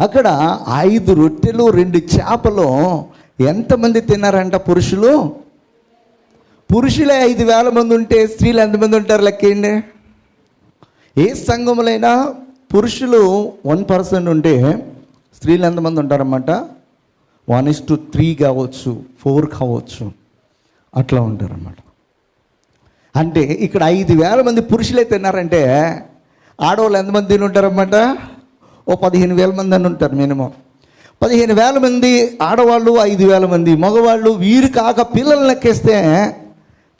అక్కడ ఐదు రొట్టెలు రెండు చేపలు ఎంతమంది తిన్నారంట పురుషులు? పురుషులే ఐదు వేల మంది ఉంటే స్త్రీలు ఎంతమంది ఉంటారు లెక్కేయండి ఏ సంఘములైనా పురుషులు వన్ పర్సెంట్ ఉంటే స్త్రీలు ఎంతమంది ఉంటారన్నమాట? వన్ ఇస్ టు త్రీ కావచ్చు ఫోర్ కావచ్చు. అట్లా ఉంటారన్నమాట. అంటే ఇక్కడ ఐదు వేల మంది పురుషులే తిన్నారంటే ఆడవాళ్ళు ఎంతమంది తిని ఉంటారన్నమాట? ఓ పదిహేను వేల మంది అని ఉంటారు మినిమం. పదిహేను వేల మంది ఆడవాళ్ళు ఐదు వేల మంది. మగవాళ్ళు వీరు కాక పిల్లలు లెక్కేస్తే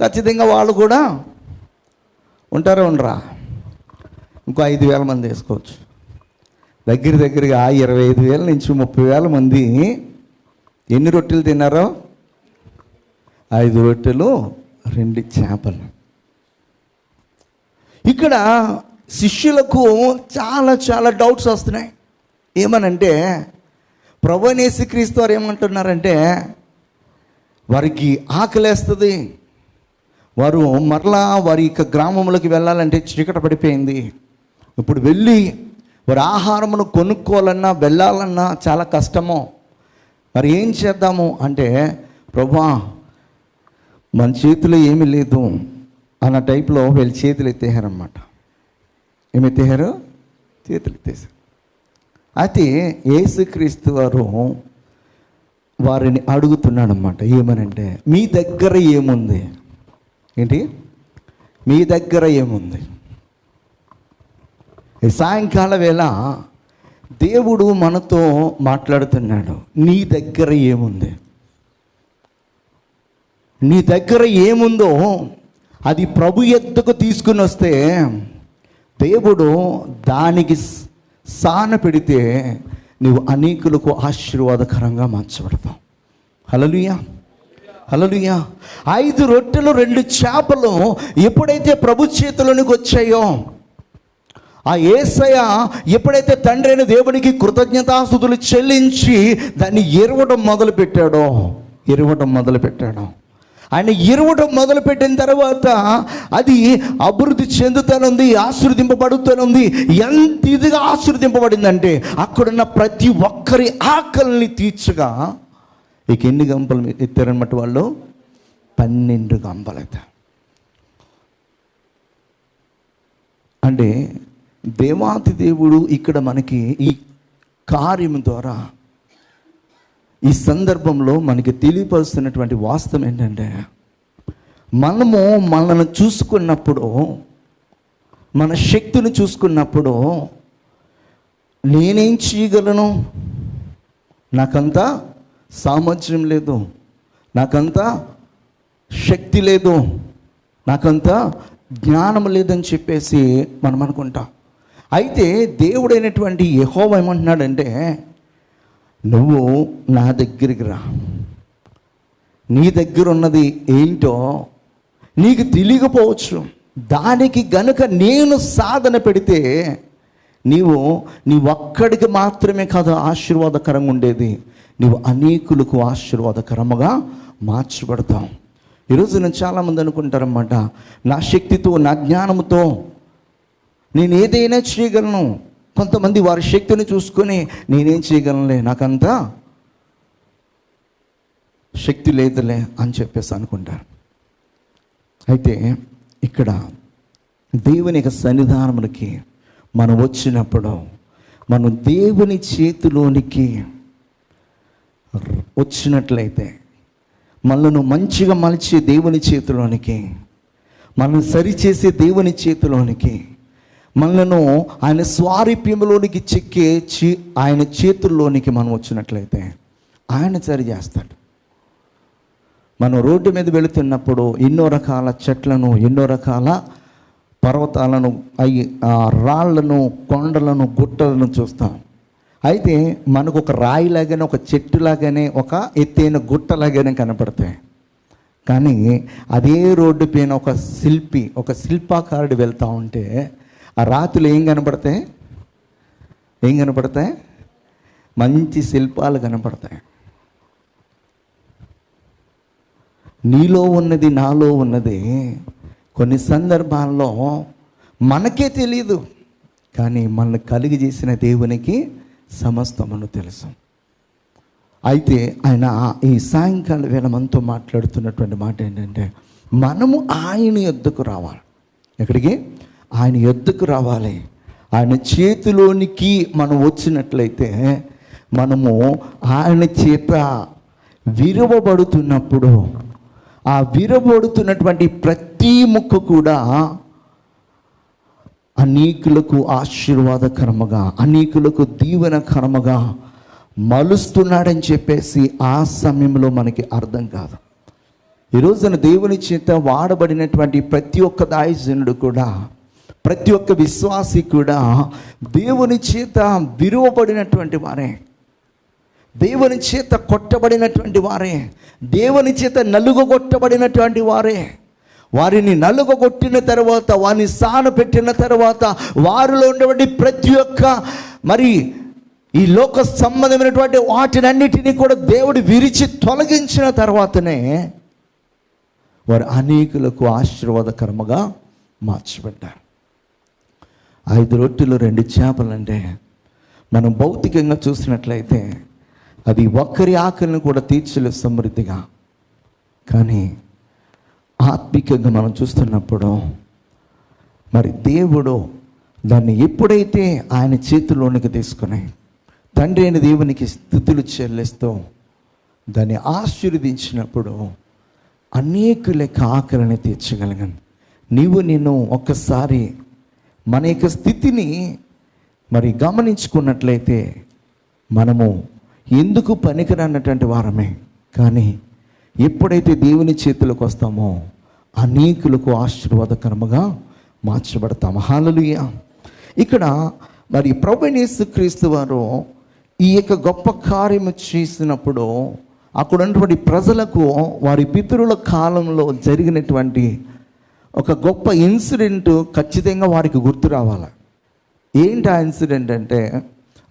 ఖచ్చితంగా వాళ్ళు కూడా ఉంటారా ఉండరా? ఇంకో ఐదు వేల మంది వేసుకోవచ్చు. దగ్గర దగ్గరగా ఇరవై ఐదు వేల నుంచి ముప్పై వేల మంది ఎన్ని రొట్టెలు తిన్నారో? ఐదు రొట్టెలు రెండు చేపలు. ఇక్కడ శిష్యులకు చాలా చాలా డౌట్స్ వస్తున్నాయి. ఏమనంటే ప్రభనేసి క్రీస్తు వారు ఏమంటున్నారంటే వారికి ఆకలేస్తుంది. వారు మరలా వారి యొక్క గ్రామంలోకి వెళ్ళాలంటే చీకట పడిపోయింది. ఇప్పుడు వెళ్ళి వారి ఆహారమును కొనుక్కోవాలన్నా వెళ్ళాలన్నా చాలా కష్టము. మరి ఏం చేద్దాము అంటే ప్రభా మన చేతిలో ఏమీ లేదు అన్న టైప్లో వీళ్ళు చేతులు ఎత్తేహారనమాట ఏమి ఎత్తేసారు చేతులు ఎత్తేసారు. అయితే యేసుక్రీస్తు వారు వారిని అడుగుతున్నాడనమాట ఏమనంటే మీ దగ్గర ఏముంది? ఏంటి? మీ దగ్గర ఏముంది? సాయంకాల వేళ దేవుడు మనతో మాట్లాడుతున్నాడు నీ దగ్గర ఏముంది? నీ దగ్గర ఏముందో అది ప్రభు ఎత్తుకు తీసుకుని వస్తే దేవుడు దానికి సాన పెడితే నువ్వు అనేకులకు ఆశీర్వాదకరంగా మార్చబడతావు. హలలుయా హలలుయా ఐదు రొట్టెలు రెండు చేపలు ఎప్పుడైతే ప్రభు చేతిలోనికి వచ్చాయో ఆ ఏసయ ఎప్పుడైతే తండ్రి అయిన దేవునికి కృతజ్ఞతాస్థుతులు చెల్లించి దాన్ని ఎరవడం మొదలు పెట్టాడో ఎరవడం మొదలుపెట్టాడో ఆయన ఇరవటం మొదలుపెట్టిన తర్వాత అది అభివృద్ధి చెందుతానుంది ఆశీర్వదింపబడుతానుంది. ఎంత ఇదిగా ఆశీర్దింపబడిందంటే అక్కడున్న ప్రతి ఒక్కరి ఆకలిని తీర్చగా ఇక ఎన్ని గంపలు ఎత్తారన్నమాట వాళ్ళు? పన్నెండు గంపలు ఎత్తారు. అంటే దేవాతి దేవుడు ఇక్కడ మనకి ఈ కార్యం ద్వారా ఈ సందర్భంలో మనకి తెలియపరుస్తున్నటువంటి వాస్తవం ఏంటంటే మనము మనల్ని చూసుకున్నప్పుడు మన శక్తిని చూసుకున్నప్పుడు నేనేం చేయగలను? నాకంతా సామర్థ్యం లేదు. నాకంతా శక్తి లేదు. నాకంతా జ్ఞానం లేదని చెప్పేసి మనం అనుకుంటాం. అయితే దేవుడైనటువంటి యహోవ ఏమంటున్నాడంటే నువ్వు నా దగ్గరికి రా. నీ దగ్గర ఉన్నది ఏంటో నీకు తెలియకపోవచ్చు. దానికి గనుక నేను సాధన పెడితే నీవు నీ ఒక్కడికి మాత్రమే కాదు ఆశీర్వాదకరంగా ఉండేది. నీవు అనేకులకు ఆశీర్వాదకరముగా మార్చబడతావు. ఈరోజు నేను చాలామంది అనుకుంటారన్నమాట నా శక్తితో నా జ్ఞానంతో నేను ఏదైనా చేయగలను. కొంతమంది వారి శక్తిని చూసుకొని నేనేం చేయగలనులే? నాకంతా శక్తి లేదులే అని చెప్పేసి అనుకుంటారు. అయితే ఇక్కడ దేవుని యొక్క సన్నిధానములకి మనం వచ్చినప్పుడు మనం దేవుని చేతిలోనికి వచ్చినట్లయితే మనను మంచిగా మలిచే దేవుని చేతిలోనికి మనల్ని సరిచేసే దేవుని చేతిలోనికి మనలను ఆయన స్వారీప్యంలోనికి చెక్కే చి ఆయన చేతుల్లోనికి మనం వచ్చినట్లయితే ఆయన సరి చేస్తాడు. మనం రోడ్డు మీద వెళుతున్నప్పుడు ఎన్నో రకాల చెట్లను ఎన్నో రకాల పర్వతాలను అయి ఆ రాళ్ళను కొండలను గుట్టలను చూస్తాం. అయితే మనకు ఒక రాయిలాగానే ఒక చెట్టులాగానే ఒక ఎత్తైన గుట్టలాగానే కనపడతాయి. కానీ అదే రోడ్డు పైన ఒక శిల్పి ఒక శిల్పాకారుడు వెళ్తూ ఉంటే ఆ రాతులు ఏం కనపడతాయి? ఏం కనపడతాయి? మంచి శిల్పాలు కనపడతాయి. నీలో ఉన్నది నాలో ఉన్నది కొన్ని సందర్భాల్లో మనకే తెలియదు కానీ మనల్ని కలిగి చేసిన దేవునికి సమస్తమును తెలుసు. అయితే ఆయన ఈ సాయంకాల వేళ మనతో మాట్లాడుతున్నటువంటి మాట ఏంటంటే మనము ఆయన యుద్ధకు రావాలి. ఎక్కడికి? ఆయన ఎద్దుకు రావాలి. ఆయన చేతిలోనికి మనం వచ్చినట్లయితే మనము ఆయన చేత విరవబడుతున్నప్పుడు ఆ విరవబడుతున్నటువంటి ప్రతి ముక్క కూడా అనేకులకు ఆశీర్వాదకరముగా అనేకులకు దీవెనకరముగా మలుస్తున్నాడని చెప్పేసి ఆ సమయంలో మనకి అర్థం కాదు. ఈ రోజున దేవుని చేత వాడబడినటువంటి ప్రతి ఒక్క దాయజనుడు కూడా ప్రతి ఒక్క విశ్వాసి కూడా దేవుని చేత విరువబడినటువంటి వారే. దేవుని చేత కొట్టబడినటువంటి వారే. దేవుని చేత నలుగొట్టబడినటువంటి వారే. వారిని నలుగొట్టిన తర్వాత వారిని సాన పెట్టిన తర్వాత వారిలో ఉన్నటువంటి ప్రతి ఒక్క మరి ఈ లోక సంబంధమైనటువంటి వాటినన్నిటినీ కూడా దేవుడు విరిచి తొలగించిన తర్వాతనే వారు అనేకులకు ఆశీర్వాదకరముగా మార్చిపెట్టారు ఐదు రొట్టెలు రెండు చేపలంటే మనం భౌతికంగా చూసినట్లయితే అది ఒక్కరి ఆకలిని కూడా తీర్చలేదు సమృద్ధిగా. కానీ ఆత్మికంగా మనం చూస్తున్నప్పుడు మరి దేవుడు దాన్ని ఎప్పుడైతే ఆయన చేతిలోనికి తీసుకుని తండ్రి అయిన దేవునికి స్థుతులు చెల్లిస్తూ దాన్ని ఆశీర్వదించినప్పుడు లెక్క ఆకలిని తీర్చగలిగాను నీవు నేను ఒక్కసారి మన యొక్క స్థితిని మరి గమనించుకున్నట్లయితే మనము ఎందుకు పనికిరానటువంటి వారమే? కానీ ఎప్పుడైతే దేవుని చేతులకు వస్తామో అనేకులకు ఆశీర్వాదకరముగా మార్చబడతాం. హాలలుయ ఇక్కడ మరి ప్రభునేసు క్రీస్తు వారు ఈ యొక్క గొప్ప కార్యము చేసినప్పుడు అక్కడ ఉన్నటువంటి ప్రజలకు వారి పితరుల కాలంలో జరిగినటువంటి ఒక గొప్ప ఇన్సిడెంట్ ఖచ్చితంగా వారికి గుర్తు రావాలి? ఏంటి ఆ ఇన్సిడెంట్ అంటే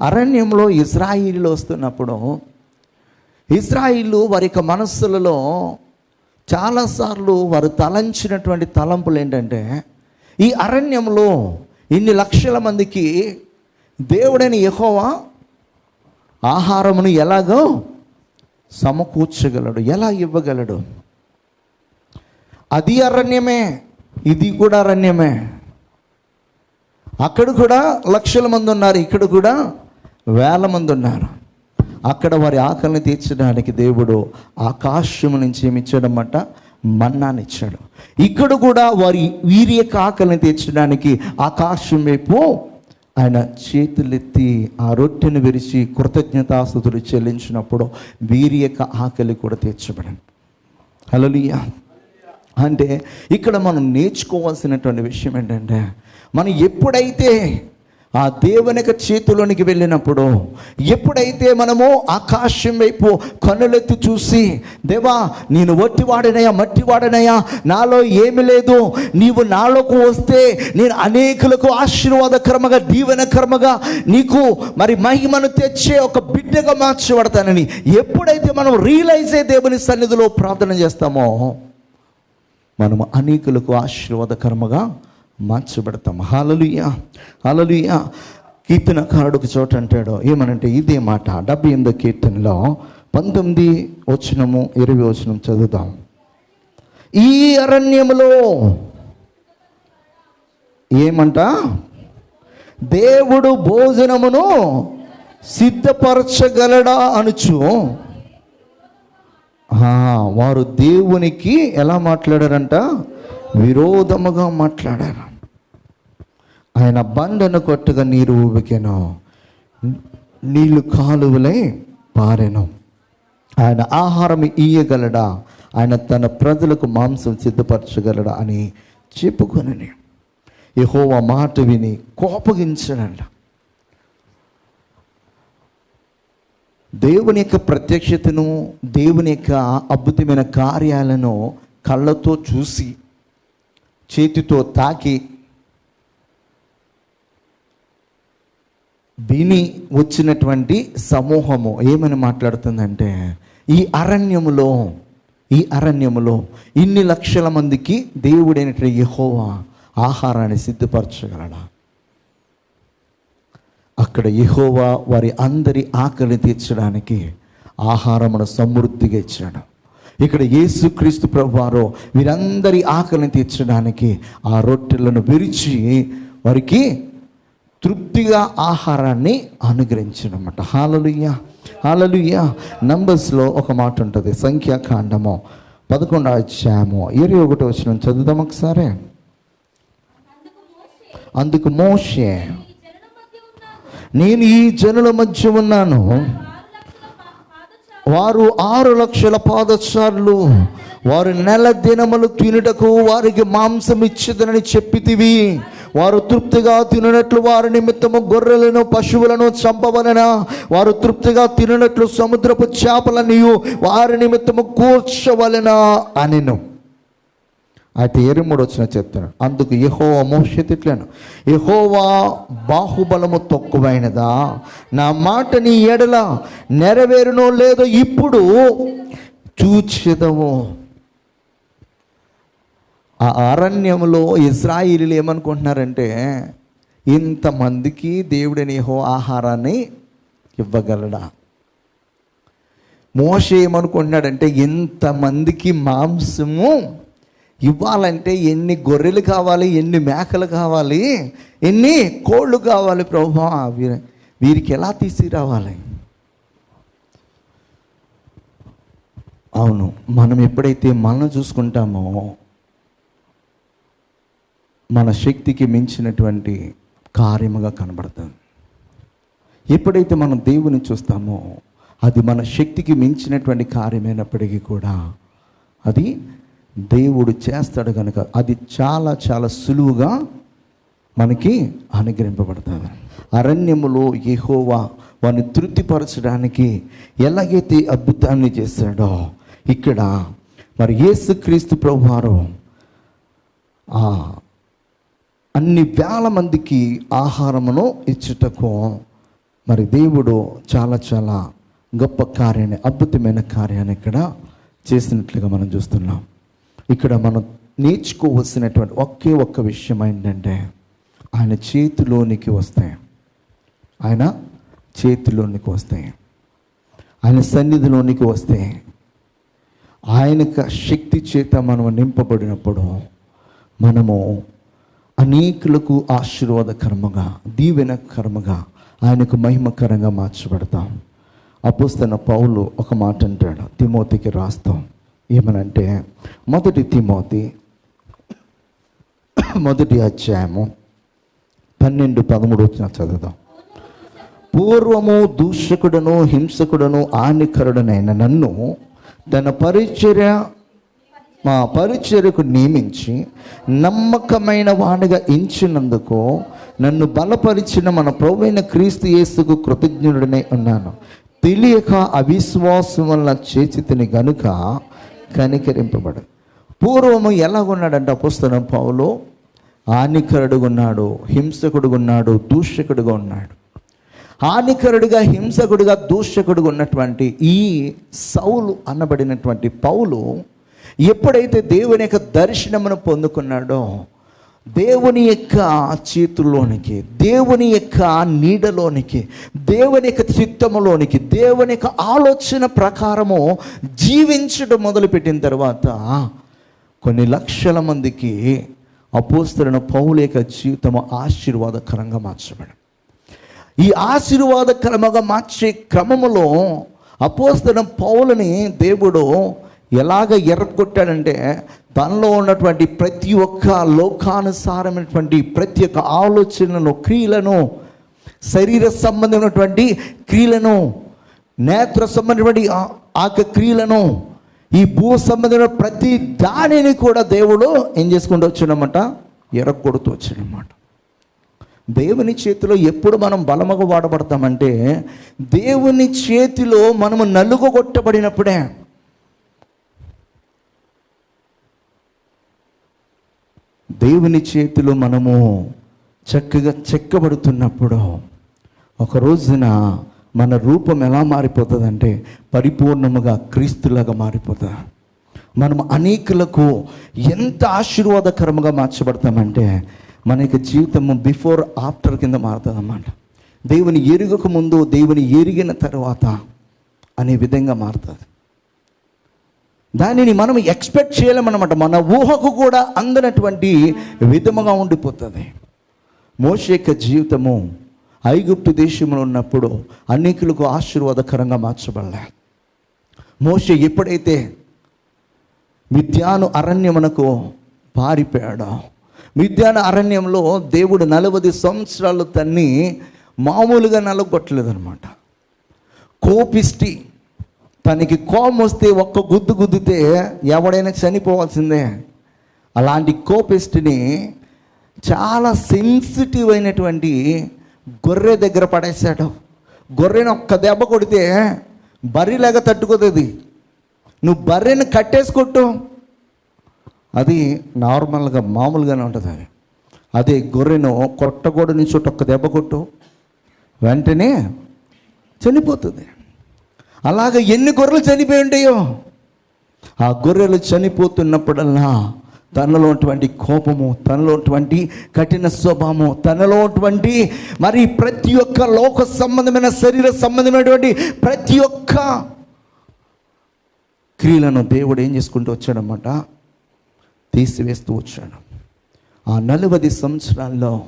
అరణ్యంలో ఇజ్రాయిల్ వస్తున్నప్పుడు ఇజ్రాయిలు వారి యొక్క మనస్సులలో చాలాసార్లు వారు తలంచినటువంటి తలంపులు ఏంటంటే ఈ అరణ్యంలో ఇన్ని లక్షల మందికి దేవుడైన యెహోవా ఆహారమును ఎలాగో సమకూర్చగలడు ఎలా ఇవ్వగలడు? అది అరణ్యమే. ఇది కూడా అరణ్యమే. అక్కడ కూడా లక్షల మంది ఉన్నారు ఇక్కడ కూడా వేల మంది ఉన్నారు. అక్కడ వారి ఆకలిని తీర్చడానికి దేవుడు ఆకాశం నుంచి ఏమి ఇచ్చాడన్నమాట మన్నాని ఇచ్చాడు. ఇక్కడ కూడా వారి వీరి యొక్క ఆకలిని తీర్చడానికి ఆకాశం వైపు ఆయన చేతులెత్తి ఆ రొట్టెను విరిచి కృతజ్ఞతాస్తుతులు చెల్లించినప్పుడు వీరి యొక్క ఆకలి కూడా తీర్చబడింది. హలో అంటే ఇక్కడ మనం నేర్చుకోవాల్సినటువంటి విషయం ఏంటంటే మనం ఎప్పుడైతే ఆ దేవుని యొక్క చేతిలోనికి వెళ్ళినప్పుడు ఎప్పుడైతే మనము ఆకాశం వైపు కనులెత్తి చూసి దేవా నేను వట్టివాడనయ్యా మట్టివాడనయ్యా నాలో ఏమి లేదు నీవు నాలోకి వస్తే నేను అనేకులకు ఆశీర్వాదకరమగా దీవెనకరమగా నీకు మరి మహిమను తెచ్చే ఒక బిడ్డగా మార్చబడతానని ఎప్పుడైతే మనం రియలైజ్ అయ్యే దేవుని సన్నిధిలో ప్రార్థన చేస్తామో మనము అనేకులకు ఆశీర్వాదకరముగా మార్చబడతాం. హాలలుయ హాలలుయ కీర్తనకారుడు ఒక చోట అంటాడు ఏమనంటే ఇదే మాట డెబ్బై ఎనిమిదో కీర్తనలో పంతొమ్మిది వచనము ఇరవై వచనం చదువుతాం ఈ అరణ్యములో ఏమంట? దేవుడు భోజనమును సిద్ధపరచగలడా అనుచు? వారు దేవునికి ఎలా మాట్లాడారంట? విరోధముగా మాట్లాడారు. ఆయన బండను కొట్టుగా నీరు ఊబికెను. నీళ్ళు కాలువలై పారెను. ఆయన ఆహారం ఇయ్యగలడా? ఆయన తన ప్రజలకు మాంసం సిద్ధపరచగలడా అని చెప్పుకొని యెహోవా మాట విని కోపగించడంట. దేవుని యొక్క ప్రత్యక్షతను దేవుని యొక్క అద్భుతమైన కార్యాలను కళ్ళతో చూసి చేతితో తాకి విని వచ్చినటువంటి సమూహము ఏమని మాట్లాడుతుందంటే ఈ అరణ్యములో ఈ అరణ్యములో ఇన్ని లక్షల మందికి దేవుడైనటువంటి యహోవా ఆహారాన్ని సిద్ధపరచగలడా? అక్కడ యెహోవా వారి అందరి ఆకలిని తీర్చడానికి ఆహారమును సమృద్ధిగా ఇచ్చాడు. ఇక్కడ యేసుక్రీస్తు ప్రభు వారు వీరందరి ఆకలిని తీర్చడానికి ఆ రొట్టెలను విరిచి వారికి తృప్తిగా ఆహారాన్ని అనుగ్రహించడమాట. Hallelujah hallelujah. నంబర్స్లో ఒక మాట ఉంటుంది సంఖ్యాకాండము పదకొండు అధ్యాయము ఇరవై ఒకటి వచ్చిన చదువుదాం ఒకసారి. అందుకు మోషే నేను ఈ జనుల మధ్య ఉన్నాను. వారు ఆరు లక్షల పాదచారులు. వారు నెల దినములు తినుటకు వారికి మాంసం ఇచ్చదనని చెప్పితివి. వారు తృప్తిగా తిననట్లు వారి నిమిత్తము గొర్రెలను పశువులను చంపవలన? వారు తృప్తిగా తిననట్లు సముద్రపు చేపలనియు వారి నిమిత్తము కూర్చవలన? అనిను. అయితే ఎరుముడు వచ్చిన చెప్తాను అందుకు యహోవా మోషే తిట్లను. యహోవా బాహుబలము తక్కువైనదా? నా మాట నీ ఎడల నెరవేరునో లేదో ఇప్పుడు చూచెదము. ఆ అరణ్యంలో ఇజ్రాయిలీలు ఏమనుకుంటున్నారంటే ఇంతమందికి దేవుడని యహో ఆహారాన్ని ఇవ్వగలడా? మోషే ఏమనుకుంటున్నాడంటే ఇంతమందికి మాంసము ఇవ్వాలంటే ఎన్ని గొర్రెలు కావాలి ఎన్ని మేకలు కావాలి ఎన్ని కోళ్ళు కావాలి ప్రభు. వీరి వీరికి ఎలా తీసుకురావాలి అవును మనం ఎప్పుడైతే మనం చూసుకుంటామో మన శక్తికి మించినటువంటి కార్యముగా కనబడుతుంది ఎప్పుడైతే మనం దేవుని చూస్తామో అది మన శక్తికి మించినటువంటి కార్యమైనప్పటికీ కూడా అది దేవుడు చేస్తాడు కనుక అది చాలా చాలా సులువుగా మనకి అనుగ్రహింపబడుతుంది అరణ్యములో యెహోవా వారిని తృప్తిపరచడానికి ఎలాగైతే అద్భుతాన్ని చేశాడో ఇక్కడ మరి యేసుక్రీస్తు ప్రభువారు ఆ అన్ని వేల మందికి ఆహారమును ఇచ్చుటకు మరి దేవుడు చాలా చాలా గొప్ప కార్యాన్ని అద్భుతమైన కార్యాన్ని ఇక్కడ చేసినట్లుగా మనం చూస్తున్నాం. ఇక్కడ మనం నేర్చుకోవలసినటువంటి ఒకే ఒక్క విషయం ఏంటంటే ఆయన చేతిలోనికి వస్తాయి. ఆయన చేతిలోనికి వస్తాయి. ఆయన సన్నిధిలోనికి వస్తే ఆయన శక్తి చేత మనం నింపబడినప్పుడు మనము అనేకులకు ఆశీర్వాదకరముగా దీవెనకరముగా ఆయనకు మహిమకరంగా మార్చబడతాం. అపుస్తన పౌలు ఒక మాట అంటాడు తిమోతికి రాస్తాం. ఏమనంటే మొదటి తిమోతి మొదటి అధ్యాయము పన్నెండు పదమూడు వచ్చిన చదువుదాం. పూర్వము దూషకుడను హింసకుడను హానికరుడనైన నన్ను తన పరిచర్య మా పరిచర్యకు నియమించి నమ్మకమైన వాడిగా ఎంచినందుకు నన్ను బలపరిచిన మన ప్రభువైన క్రీస్తు యేసుకు కృతజ్ఞుడనే ఉన్నాను. తెలియక అవిశ్వాసం వల్ల చేచితిని గనుక కనికరింపబడు పూర్వము ఎలాగున్నాడంటే పుస్తకం పౌలు? హానికరుడుగా ఉన్నాడు హింసకుడుగా ఉన్నాడు దూషకుడుగా ఉన్నాడు హానికరుడిగా హింసకుడిగా దూషకుడుగా ఉన్నటువంటి ఈ సౌలు అనబడినటువంటి పౌలు ఎప్పుడైతే దేవుని యొక్క దర్శనమును పొందుకున్నాడో దేవుని యొక్క చేతుల్లోనికి దేవుని యొక్క నీడలోనికి దేవుని యొక్క చిత్తములోనికి దేవుని యొక్క ఆలోచన ప్రకారము జీవించడం మొదలుపెట్టిన తర్వాత కొన్ని లక్షల మందికి అపోస్తులైన పౌల యొక్క జీవితము ఆశీర్వాదకరంగా మార్చబడి ఈ ఆశీర్వాదకరముగా మార్చే క్రమములో అపోస్తలం పౌలని దేవుడు ఎలాగ ఎర్రగొట్టాడంటే తనలో ఉన్నటువంటి ప్రతి ఒక్క లోకానుసారమైనటువంటి ప్రతి ఒక్క ఆలోచనలను క్రియలను శరీర సంబంధమైనటువంటి క్రియలను నేత్ర సంబంధమైనటువంటి ఆ- క్రియలను ఈ భూ సంబంధమైన ప్రతి దానిని కూడా దేవుడు ఏం చేసుకుంటూ వచ్చాడనమాట ఎరగొడుతూ వచ్చాడనమాట దేవుని చేతిలో ఎప్పుడు మనం బలముగా వాడబడతామంటే దేవుని చేతిలో మనము నలుగుగొట్టబడినప్పుడే దేవుని చేతిలో మనము చక్కగా చెక్కబడుతున్నప్పుడు ఒక రోజున మన రూపం ఎలా మారిపోతుందంటే పరిపూర్ణముగా క్రీస్తులాగా మారిపోతుంది. మనం అనేకులకు ఎంత ఆశీర్వాదకరముగా మార్చబడతామంటే మన యొక్క జీవితము బిఫోర్ ఆఫ్టర్ కింద మారుతుందన్నమాట. దేవుని ఎరుగక ముందు దేవుని ఎరిగిన తర్వాత అనే విధంగా మారుతుంది. దానిని మనం ఎక్స్పెక్ట్ చేయలేమన్నమాట. మన ఊహకు కూడా అందనటువంటి విధముగా ఉండిపోతుంది. మోష యొక్క జీవితము ఐగుప్తు దేశంలో ఉన్నప్పుడు అనేకులకు ఆశీర్వాదకరంగా మార్చబడలే. మోష ఎప్పుడైతే మిథ్యాను అరణ్యమునకు పారిపోయాడో మిథ్యాను అరణ్యంలో దేవుడు నలభై సంవత్సరాలు తన్ని మామూలుగా నలగొట్టలేదన్నమాట. కోపిష్టి తనకి కోపం వస్తే ఒక్క గుద్దు గుద్దితే ఎవడైనా చనిపోవాల్సిందే. అలాంటి కోపిస్ట్ని చాలా సెన్సిటివ్ అయినటువంటి గొర్రె దగ్గర పడేశాడు. గొర్రెని ఒక్క దెబ్బ కొడితే బర్రెలాగా తట్టుకోదది నువ్వు బర్రెని కట్టేసి కొట్టు అది నార్మల్గా మామూలుగానే ఉంటుంది అది. అదే గొర్రెను కొట్టగోడ నుంచి ఒక్క దెబ్బ కొట్టు. వెంటనే చనిపోతుంది. అలాగ ఎన్ని గొర్రెలు చనిపోయి ఉంటాయో ఆ గొర్రెలు చనిపోతున్నప్పుడల్లా తనలో ఉన్నటువంటి కోపము తనలో ఉన్నటువంటి కఠిన స్వభావము తనలో ఉన్నటువంటి మరి ప్రతి ఒక్క లోక సంబంధమైన శరీర సంబంధమైనటువంటి ప్రతి ఒక్క క్రియలను దేవుడు ఏం చేసుకుంటూ వచ్చాడనమాట తీసివేస్తూ వచ్చాడు. ఆ నలభై సంవత్సరాల్లో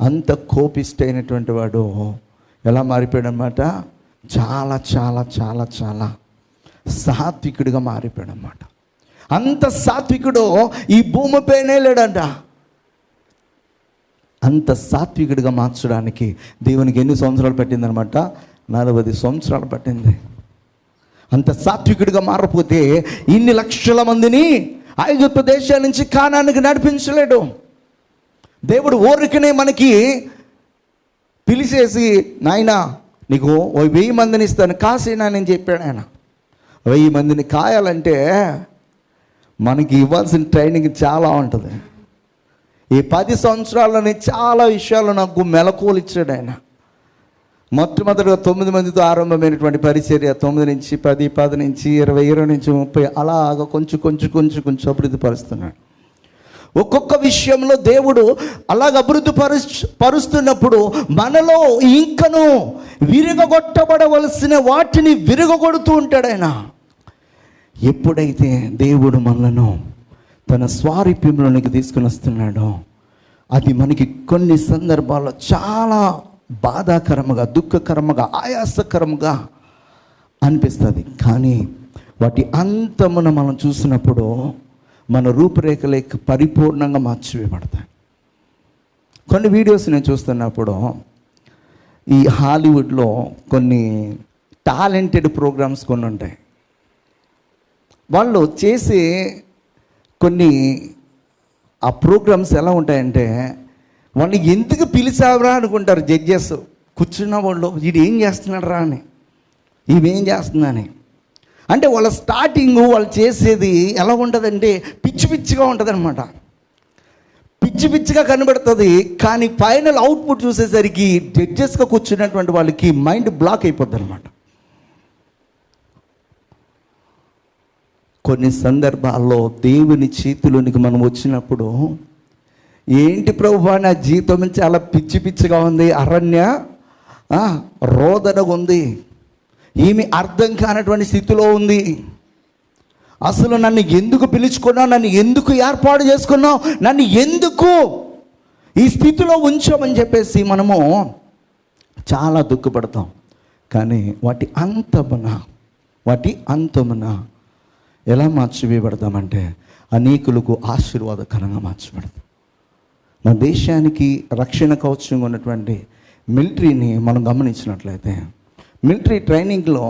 అంత కోపిష్టైనటువంటి వాడు ఎలా మారిపోయాడనమాట చాలా చాలా చాలా చాలా సాత్వికుడిగా మారిపోయాడు అన్నమాట అంత సాత్వికుడు ఈ భూమిపైనే లేడంట. అంత సాత్వికుడిగా మార్చడానికి దేవునికి ఎన్ని సంవత్సరాలు పట్టిందనమాట నలభై సంవత్సరాలు పట్టింది. అంత సాత్వికుడిగా మారపోతే ఇన్ని లక్షల మందిని ఐగుప్తు దేశాల నుంచి కానానికి నడిపించలేడు. దేవుడు ఓరికనే మనకి పిలిచేసి నాయనా నీకు ఓ వెయ్యి మందిని ఇస్తాను. కాసేనా నేను చెప్పాడు ఆయన. వెయ్యి మందిని కాయాలంటే మనకి ఇవ్వాల్సిన ట్రైనింగ్ చాలా ఉంటుంది. ఈ పది సంవత్సరాలని చాలా విషయాలు నాకు మెలకువలు ఇచ్చాడు ఆయన. మొట్టమొదటిగా తొమ్మిది మందితో ఆరంభమైనటువంటి పరిచర్య తొమ్మిది నుంచి పది పది నుంచి ఇరవై ఇరవై నుంచి ముప్పై అలాగ కొంచెం కొంచెం కొంచెం కొంచెం అభివృద్ధి పరుస్తున్నాడు. ఒక్కొక్క విషయంలో దేవుడు అలాగ అభివృద్ధి పరు పరుస్తున్నప్పుడు మనలో ఇంకను విరగొట్టబడవలసిన వాటిని విరగొడుతూ ఉంటాడు ఆయన. ఎప్పుడైతే దేవుడు మనలను తన స్వారూప్యంలోనికి తీసుకుని వస్తున్నాడో అది మనకి కొన్ని సందర్భాల్లో చాలా బాధాకరముగా దుఃఖకరముగా ఆయాసకరముగా అనిపిస్తుంది. కానీ వాటి అంతమున మనం చూసినప్పుడు మన రూపురేఖలే పరిపూర్ణంగా మార్చివేయబడతాయి. కొన్ని వీడియోస్ నేను చూస్తున్నప్పుడు ఈ హాలీవుడ్లో కొన్ని టాలెంటెడ్ ప్రోగ్రామ్స్ కొన్ని ఉంటాయి. వాళ్ళు చేసే కొన్ని ఆ ప్రోగ్రామ్స్ ఎలా ఉంటాయంటే వాళ్ళని ఎందుకు పిలిచావురా అనుకుంటారు జడ్జెస్. కూర్చున్న వాళ్ళు వీడు ఏం చేస్తున్నాడు రా అని. ఇవేం చేస్తుందని అంటే వాళ్ళ స్టార్టింగ్ వాళ్ళు చేసేది ఎలా ఉంటుందంటే పిచ్చి పిచ్చిగా ఉంటుందన్నమాట. పిచ్చి పిచ్చిగా కనబడుతుంది కానీ ఫైనల్ అవుట్పుట్ చూసేసరికి జడ్జెస్గా కూర్చున్నటువంటి వాళ్ళకి మైండ్ బ్లాక్ అయిపోద్ది అనమాట కొన్ని సందర్భాల్లో దేవుని చేతిలోనికి మనం వచ్చినప్పుడు ఏంటి ప్రభు నా జీవితం చాలా పిచ్చి పిచ్చిగా ఉంది అరణ్య రోదనగా ఉంది ఈమె అర్థం కానటువంటి స్థితిలో ఉంది. అసలు నన్ను ఎందుకు పిలుచుకున్నావు? నన్ను ఎందుకు ఏర్పాటు చేసుకున్నావు? నన్ను ఎందుకు ఈ స్థితిలో ఉంచామని చెప్పేసి మనము చాలా దుఃఖపడతాం. కానీ వాటి అంతమున వాటి అంతమున ఎలా మార్చివేయబడతామంటే అనేకులకు ఆశీర్వాదకరంగా మార్చబడతాం. మన దేశానికి రక్షణ కవచంగా ఉన్నటువంటి మిలిటరీని మనం గమనించినట్లయితే మిలిటరీ ట్రైనింగ్లో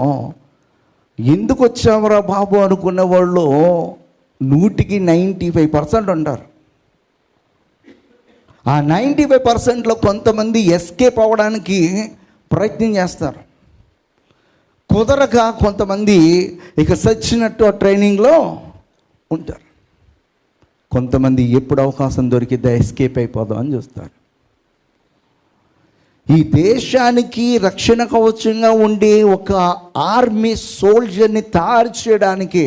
ఎందుకు వచ్చామరా బాబు అనుకున్న వాళ్ళు నూటికి నైంటీ ఫైవ్ పర్సెంట్ ఉంటారు ఆ నైంటీ ఫైవ్ పర్సెంట్లో కొంతమంది ఎస్కేప్ అవ్వడానికి ప్రయత్నం చేస్తారు. కుదరక కొంతమంది ఇక సచ్చినట్టు ఆ ట్రైనింగ్లో ఉంటారు. కొంతమంది ఎప్పుడు అవకాశం దొరికిద్దా ఎస్కేప్ అయిపోదాం అని చూస్తారు. ఈ దేశానికి రక్షణ కవచంగా ఉండే ఒక ఆర్మీ సోల్జర్ని తయారు చేయడానికి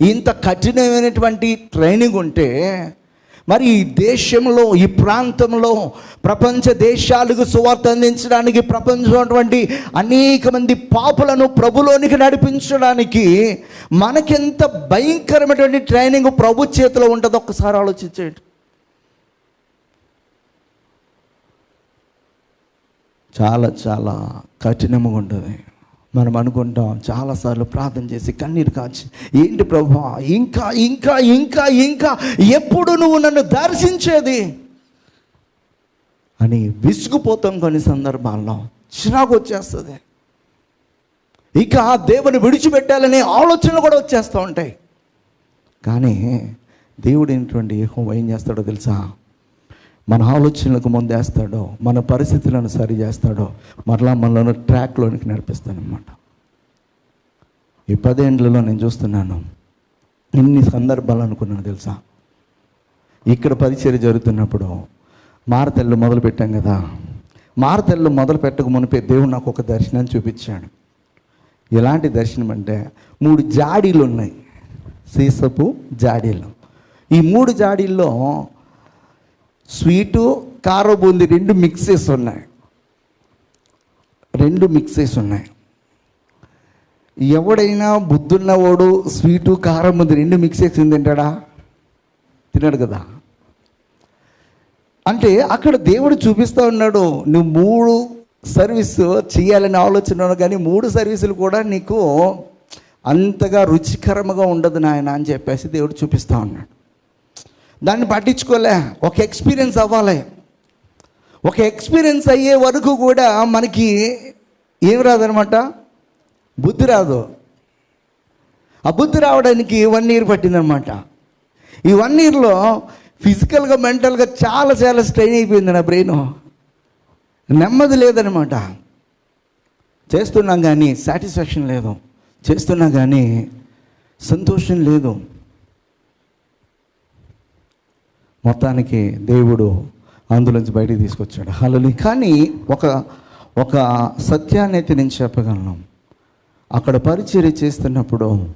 ఇంత కఠినమైనటువంటి ట్రైనింగ్ ఉంటే మరి ఈ దేశంలో ఈ ప్రాంతంలో ప్రపంచ దేశాలకు సువార్త అందించడానికి ప్రపంచం అనేక మంది పాపులను ప్రభులోనికి నడిపించడానికి మనకెంత భయంకరమైనటువంటి ట్రైనింగ్ ప్రభు చేతిలో ఉంటుందో ఒక్కసారి ఆలోచించండి చాలా చాలా కఠినంగా ఉంటుంది. మనం అనుకుంటాం చాలాసార్లు ప్రార్థన చేసి కన్నీరు కాచి ఏంటి ప్రభు ఇంకా ఇంకా ఇంకా ఇంకా ఎప్పుడు నువ్వు నన్ను దర్శించేది? అని విసుగుపోతాం కొన్ని సందర్భాల్లో. చిరాకు వచ్చేస్తుంది. ఇక ఆ దేవుని విడిచిపెట్టాలనే ఆలోచనలు కూడా వచ్చేస్తూ ఉంటాయి. కానీ దేవుడు ఏంటువంటి ఏం చేస్తాడో తెలుసా? మన ఆలోచనలకు ముందేస్తాడో మన పరిస్థితులను సరి చేస్తాడో మరలా మనలో ట్రాక్లోనికి నడిపిస్తానమాట ఈ పదేండ్లలో నేను చూస్తున్నాను ఇన్ని సందర్భాలు అనుకున్నాను తెలుసా? ఇక్కడ పరిచర్య జరుగుతున్నప్పుడు మారతెల్లు మొదలు పెట్టాం కదా. మారతెల్లు మొదలు పెట్టక మునిపే దేవుడు నాకు ఒక దర్శనం చూపించాడు. ఎలాంటి దర్శనం అంటే మూడు జాడీలు ఉన్నాయి సీసపు జాడీలు. ఈ మూడు జాడీల్లో స్వీటు కారం బూంది రెండు మిక్సెస్ ఉన్నాయి. రెండు మిక్సెస్ ఉన్నాయి. ఎవడైనా బుద్ధున్నవాడు స్వీటు కారం ఉంది రెండు మిక్సెస్ తింటాడా? తిన్నాడు కదా. అంటే అక్కడ దేవుడు చూపిస్తూ ఉన్నాడు నువ్వు మూడు సర్వీస్ చేయాలని ఆలోచన కానీ మూడు సర్వీసులు కూడా నీకు అంతగా రుచికరంగా ఉండదు నాయన అని చెప్పేసి దేవుడు చూపిస్తూ ఉన్నాడు. దాన్ని పట్టించుకోలే. ఒక ఎక్స్పీరియన్స్ అవ్వాలి. ఒక ఎక్స్పీరియన్స్ అయ్యే వరకు కూడా మనకి ఏం రాదనమాట? బుద్ధి రాదు. ఆ బుద్ధి రావడానికి వన్ ఇయర్ పట్టిందనమాట. ఈ వన్ ఇయర్లో ఫిజికల్గా మెంటల్గా చాలా చాలా స్ట్రెయిన్ అయిపోయింది నా బ్రెయిన్ నెమ్మది లేదనమాట. చేస్తున్నాం కానీ సాటిస్ఫాక్షన్ లేదు. చేస్తున్నా కానీ సంతోషం లేదు. మొత్తానికి దేవుడు అందులోంచి బయటికి తీసుకొచ్చాడు. హలో కానీ ఒక ఒక సత్యాన్ని అయితే నేను చెప్పగలను. అక్కడ పరిచర్య చేస్తున్నప్పుడు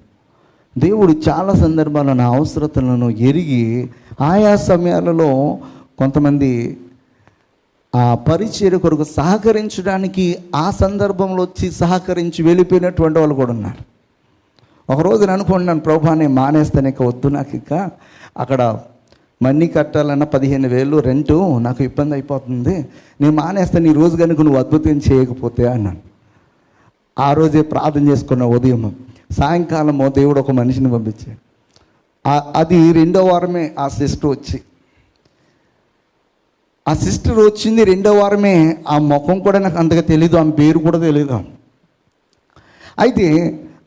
దేవుడు చాలా సందర్భాల్లో నా అవసరతలను ఎరిగి ఆయా సమయాలలో కొంతమంది ఆ పరిచర్య కొరకు సహకరించడానికి ఆ సందర్భంలో వచ్చి సహకరించి వెళ్ళిపోయినటువంటి వాళ్ళు కూడా ఉన్నారు. ఒకరోజు నేను అనుకుంటున్నాను ప్రభా నేను మానేస్తాను ఇక వద్దు నాకు ఇక. అక్కడ మనీ కట్టాలన్న పదిహేను వేలు రెంటు నాకు ఇబ్బంది అయిపోతుంది. నేను మానేస్తాను ఈ రోజు కనుక నువ్వు అద్భుతం చేయకపోతే అన్నాను ఆ రోజే ప్రార్థన చేసుకున్న ఉదయం సాయంకాలము దేవుడు ఒక మనిషిని పంపించాడు. అది రెండో వారమే ఆ సిస్టర్ వచ్చి. ఆ సిస్టర్ వచ్చింది రెండో వారమే ఆ ముఖం కూడా నాకు అంతగా తెలీదు ఆమె పేరు కూడా తెలీదు. అయితే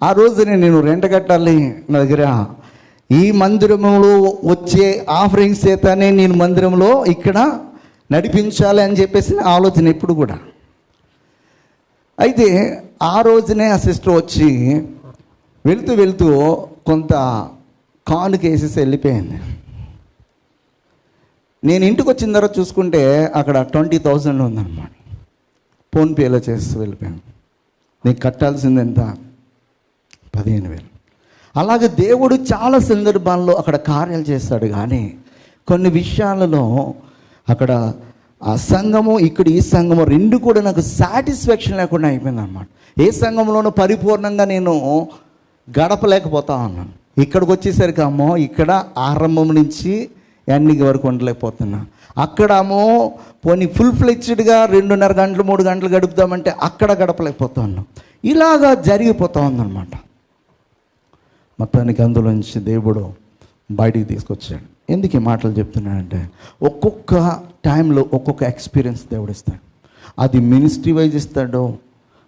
ఆ రోజునే నేను రెంట కట్టాలి నా దగ్గర. ఈ మందిరంలో వచ్చే ఆఫరింగ్స్ చేతనే నేను మందిరంలో ఇక్కడ నడిపించాలి అని చెప్పేసి ఆలోచన ఎప్పుడు కూడా. అయితే ఆ రోజునే ఆ సిస్టర్ వచ్చి వెళుతూ వెళుతూ కొంత కానుక వేసేసి వెళ్ళిపోయింది. నేను ఇంటికి వచ్చిన తర్వాత చూసుకుంటే అక్కడ ట్వంటీ థౌజండ్ ఉందన్నమాట. ఫోన్పేలో చేసి వెళ్ళిపోయాను. నీకు కట్టాల్సింది ఎంత? పదిహేను వేలు. అలాగే దేవుడు చాలా సందర్భాల్లో అక్కడ కార్యాలు చేస్తాడు కానీ కొన్ని విషయాలలో అక్కడ ఆ సంఘము ఇక్కడ ఈ సంఘము రెండు కూడా నాకు సాటిస్ఫాక్షన్ లేకుండా అయిపోయింది అనమాట ఏ సంఘంలోనూ పరిపూర్ణంగా నేను గడపలేకపోతా ఉన్నాను. ఇక్కడికి వచ్చేసరికి అమ్మో ఇక్కడ ఆరంభం నుంచి ఎండింగ్ వరకు ఉండలేకపోతున్నా. అక్కడమో పోనీ ఫుల్ ఫ్లెక్స్డ్గా రెండున్నర గంటలు మూడు గంటలు గడుపుదామంటే అక్కడ గడపలేకపోతా ఉన్నాం. ఇలాగా జరిగిపోతా ఉందన్నమాట. మొత్తానికి అందులోంచి దేవుడు బయటికి తీసుకొచ్చాడు. ఎందుకు ఈ మాటలు చెప్తున్నాడంటే ఒక్కొక్క టైంలో ఒక్కొక్క ఎక్స్పీరియన్స్ దేవుడు ఇస్తాడు. అది మినిస్ట్రీ వైజ్ ఇస్తాడో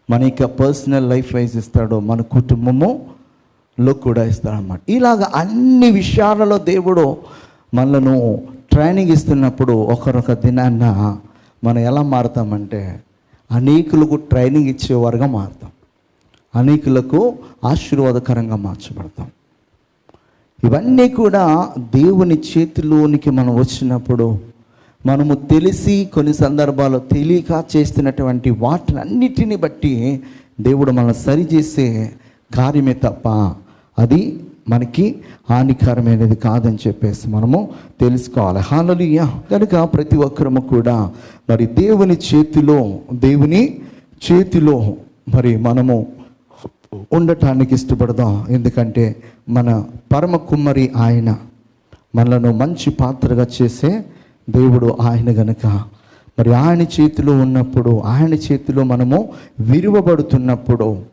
మన యొక్క పర్సనల్ లైఫ్ వైజ్ ఇస్తాడో మన కుటుంబములో కూడా ఇస్తాడనమాట ఇలాగ అన్ని విషయాలలో దేవుడు మనను ట్రైనింగ్ ఇస్తున్నప్పుడు ఒకరొక దినాన్న మనం ఎలా మారుతామంటే అనేకులకు ట్రైనింగ్ ఇచ్చేవారుగా మారుతాం. అనేకులకు ఆశీర్వాదకరంగా మార్చబడతాం. ఇవన్నీ కూడా దేవుని చేతిలోనికి మనం వచ్చినప్పుడు మనము తెలిసి కొన్ని సందర్భాల్లో తెలియక చేస్తున్నటువంటి వాటినన్నిటిని బట్టి దేవుడు మనం సరిచేసే కార్యమే తప్ప అది మనకి హానికరమైనది కాదని చెప్పేసి మనము తెలుసుకోవాలి. హాలలుయ కనుక ప్రతి ఒక్కరము కూడా మరి దేవుని చేతిలో దేవుని చేతిలో మరి మనము ఉండటానికి ఇష్టపడదాం? ఎందుకంటే మన పరమ కుమ్మరి ఆయన మనలను మంచి పాత్రగా చేసే దేవుడు ఆయన గనుక. మరి ఆయన చేతిలో ఉన్నప్పుడు ఆయన చేతిలో మనము విరువబడుతున్నప్పుడు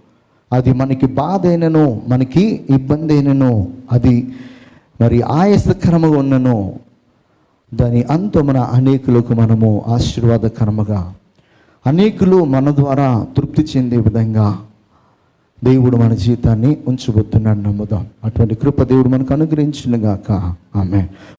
అది మనకి బాధ అయినను మనకి ఇబ్బంది అయినను అది మరి ఆయాసకరముగా ఉన్నను దాని అంతమున అనేకులకు మనము ఆశీర్వాదకరముగా అనేకులు మన ద్వారా తృప్తి చెందే విధంగా దేవుడు మన జీవితాన్ని ఉంచబోతున్నాడు నమ్ముదాం. అటువంటి కృప దేవుడు మనకు అనుగ్రహించిన గాక. ఆమె